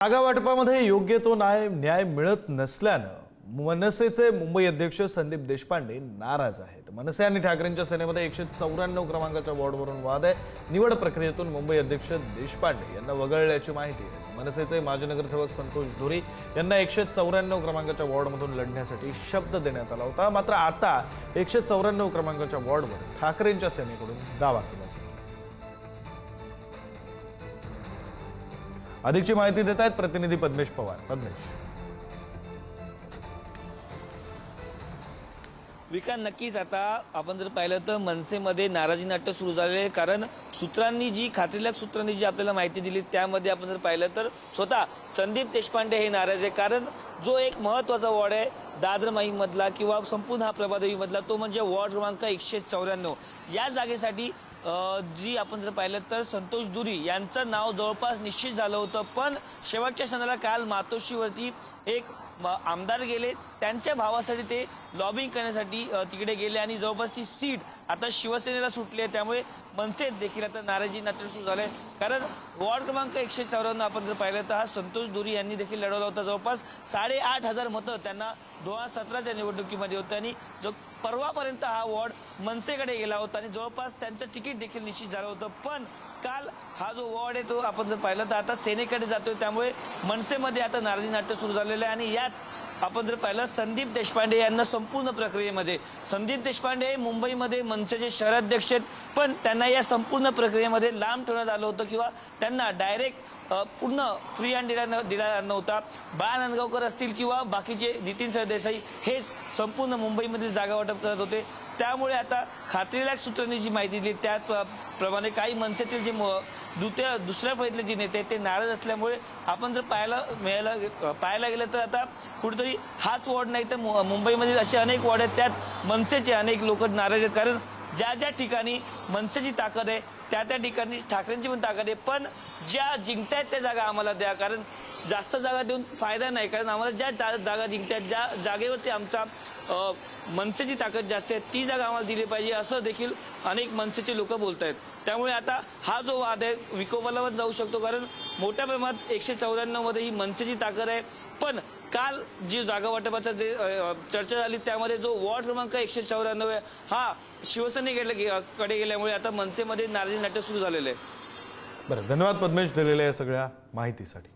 जागावाटपामध्ये योग्य तो न्याय न्याय मिळत नसल्यानं मनसेचे मुंबई अध्यक्ष संदीप देशपांडे नाराज आहेत. मनसे आणि ठाकरेंच्या सेनेमध्ये एकशे चौऱ्याण्णव क्रमांकाच्या वॉर्डवरून वाद आहे. निवड प्रक्रियेतून मुंबई अध्यक्ष देशपांडे यांना वगळल्याची माहिती मनसेचे माजी नगरसेवक संतोष धुरी यांना एकशे चौऱ्याण्णव क्रमांकाच्या वॉर्डमधून लढण्यासाठी शब्द देण्यात आला होता. मात्र आता एकशे चौऱ्याण्णव क्रमांकाच्या वॉर्डवर ठाकरेंच्या सेनेकडून दावा केला अधिकची माहिती देत आहेत प्रतिनिधी पद्मेश पवार. पद्मेश. विका नक्कीच आता आपण जर पाहिलं तर मनसेमध्ये नाराजी नाट्य सुरू झालेले आहे कारण सूत्रांनी जी खात्रीलायक सूत्रांनी जी आपल्याला माहिती दिली त्यामध्ये आपण जर पाहिलं तर स्वतः संदीप देशपांडे हे नाराज आहे कारण जो एक महत्त्वाचा वॉर्ड आहे दादर माहीमधला किंवा संपूर्ण हा प्रभादेवीमधला तो म्हणजे वॉर्ड क्रमांक एकशे चौऱ्याण्णव. या जागेसाठी जी आपण जर पाहिलं तर संतोष दुरी यांचं नाव जवळपास निश्चित झालं होतं पण शेवटच्या क्षणाला काल मातोश्रीवरती एक आमदार गेले त्यांच्या भावासाठी ते लॉबिंग करण्यासाठी तिकडे गेले आणि जवळपास ती सीट आता शिवसेनेला सुटली आहे त्यामुळे मनसेत देखील आता नाराजी नाट्य सुरू झालंय. कारण वॉर्ड क्रमांक एकशे चौऱ्याण्णव आपण जर पाहिलं तर हा संतोष दुरी यांनी देखील लढवला होता. जवळपास साडेआठ हजार मतं त्यांना दोन हजार सतराच्या निवडणुकीमध्ये होतं आणि जो परवापर्यंत हा वॉर्ड मनसेकडे गेला होता आणि जवळपास त्यांचं तिकीट देखील निश्चित झालं होतं. पण काल हा जो वॉर्ड आहे तो आपण जर पाहिलं तर आता सेनेकडे जातोय त्यामुळे मनसेमध्ये आता नाराजी नाट्य सुरू झालेलं आहे आणि या यात आपण जर पाहिलं संदीप देशपांडे यांना संपूर्ण प्रक्रियेमध्ये संदीप देशपांडे हे मुंबईमध्ये मनसेचे शहराध्यक्ष आहेत पण त्यांना या संपूर्ण प्रक्रियेमध्ये लांब ठेवण्यात आलं होतं किंवा त्यांना डायरेक्ट पूर्ण फ्री हँड दिला न- दिला नव्हता. बाळा नांदगावकर असतील किंवा बाकीचे नितीन सरदेसाई हेच संपूर्ण मुंबईमध्ये जागा वाटप करत होते. त्यामुळे आता खात्रीलायक सूत्रांनी जी माहिती दिली त्या प्र- प्रमाणे काही मनसेतील जे दुसऱ्या दुसऱ्या फळीतले जे नेते आहेत ते नाराज असल्यामुळे आपण जर पाहायला मिळायला पाहायला गेलं तर आता कुठेतरी हाच वॉर्ड नाही तर मु- मुंबईमध्ये असे अनेक वॉर्ड आहेत त्यात मनसेचे अनेक लोक नाराज आहेत. कारण ज्या ज्या ठिकाणी मनसेची ताकद आहे त्या त्या ठिकाणी ठाकरेंची पण ताकद आहे. पण ज्या जिंकतायत त्या जागा आम्हाला द्या. कारण जास्त जागा देऊन फायदा नाही. कारण आम्हाला ज्या जा- जागा जिंकतायत ज्या जागेवरती आमचा मनसेची ताकद जास्त आहे ती जागा आम्हाला दिली पाहिजे असं देखील अनेक मनसेचे लोक बोलत आहेत त्यामुळे आता हा जो वाद आहे विकोपाला पण जाऊ शकतो कारण मोठ्या प्रमाणात एकशे चौऱ्याण्णवमध्ये ही मनसेची ताकद आहे. पण काल जी जागा वाटपाचा जे चर्चा झाली त्यामध्ये जो वॉर्ड क्रमांक एकशे चौऱ्याण्णव आहे हा शिवसेनेकडे कडे गेल्यामुळे आता मनसेमध्ये नाराजी नाट्य सुरू झालेलं आहे. बरं धन्यवाद पद्मेश दिलेल्या या सगळ्या माहितीसाठी.